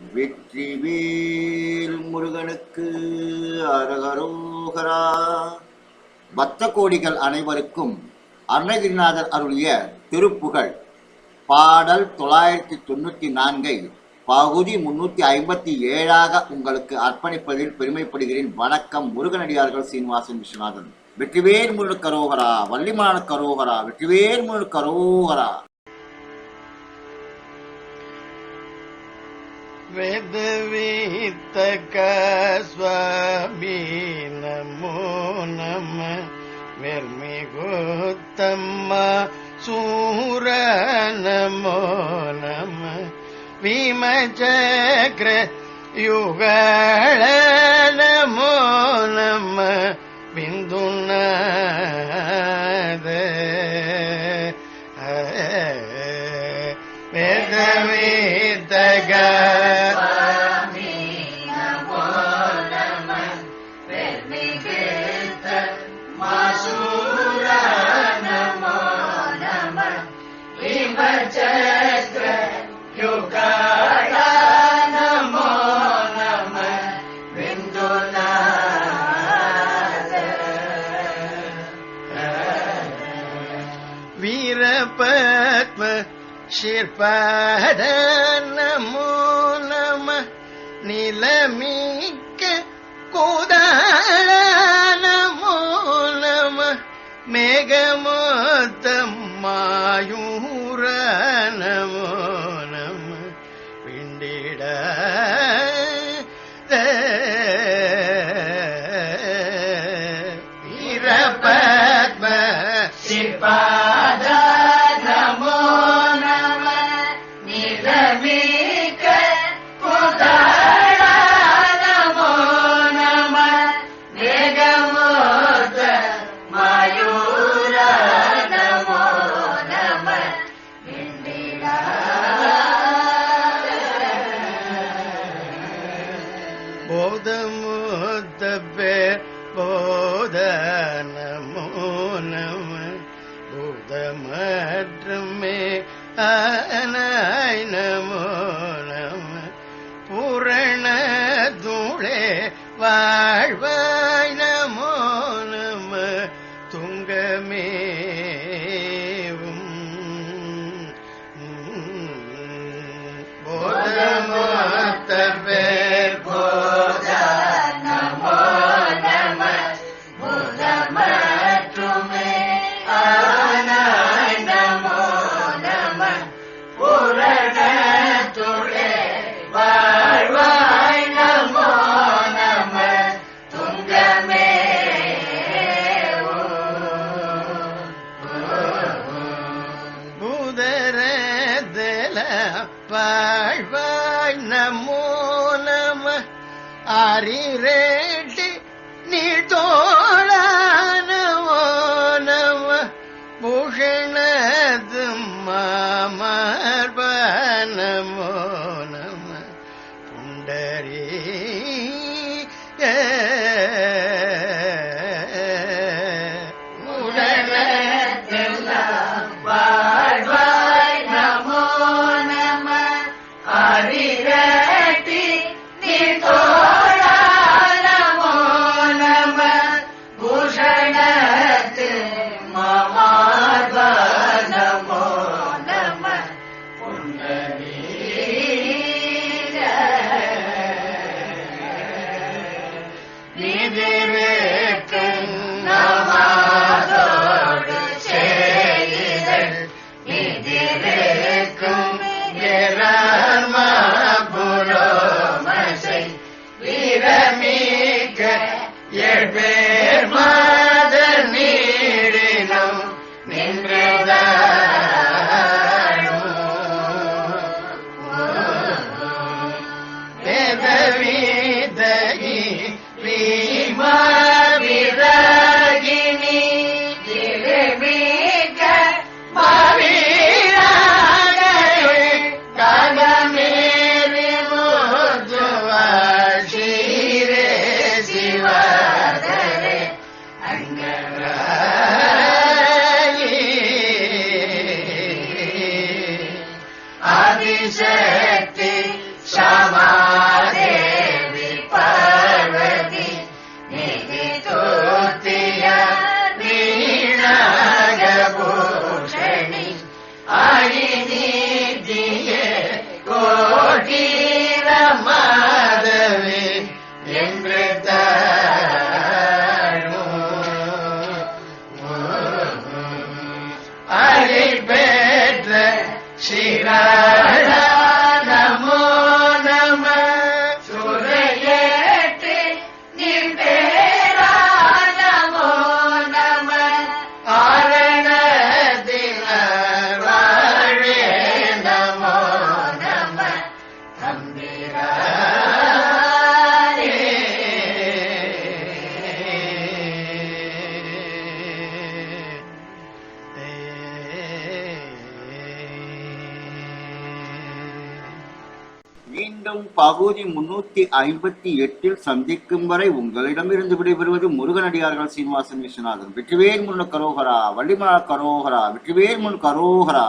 வெற்றிவேல் முருகனுக்கு அரகரோகரா. பக்த கோடிகள் அனைவருக்கும் அருணகிரிநாதர் அருளிய திருப்புகழ். பாடல் தொள்ளாயிரத்தி தொண்ணூற்றி நான்கை பகுதி முன்னூற்றி ஐம்பத்தி ஏழாக உங்களுக்கு அர்ப்பணிப்பதில் பெருமைப்படுகிறேன். வணக்கம் முருகனடியார்கள் சீனிவாசன் விஸ்வநாதன். வெற்றிவேல் முருகனு கரோகரா வள்ளிமான கரோகரா வெற்றிவேல் முருகனு கரோகரா वेदवीतक स्वामी नमो नम सूर नमो नम भीमचक्र युगळ नमो नम बिन्दुनाद वेदवेदग வீரபத்ம ஷிர்பட நமோ நம நிலமிக்க கோதாள நமோ நம மேகமோத்தம் மாயும் விட போத நமோ நம பூதமற்றுமே ஆனாய் நமோ நம பூரண தூளே வாழ்வாய் ஆரிரேட்டி நீ தோழ நம பூஷணது மாமர்ப நமோ நம புண்டரீ ஏழு Yeah. श्रीरा மீண்டும் பகுதி முன்னூத்தி ஐம்பத்தி எட்டில் சந்திக்கும் வரை உங்களிடமிருந்து விடைபெறுவது முருகனடியார்கள் சீனிவாசன் விஸ்வநாதன். வெற்றிவேல் முன்னு கரோகரா வள்ளிமலா கரோகரா வெற்றிவேல் முன் கரோகரா.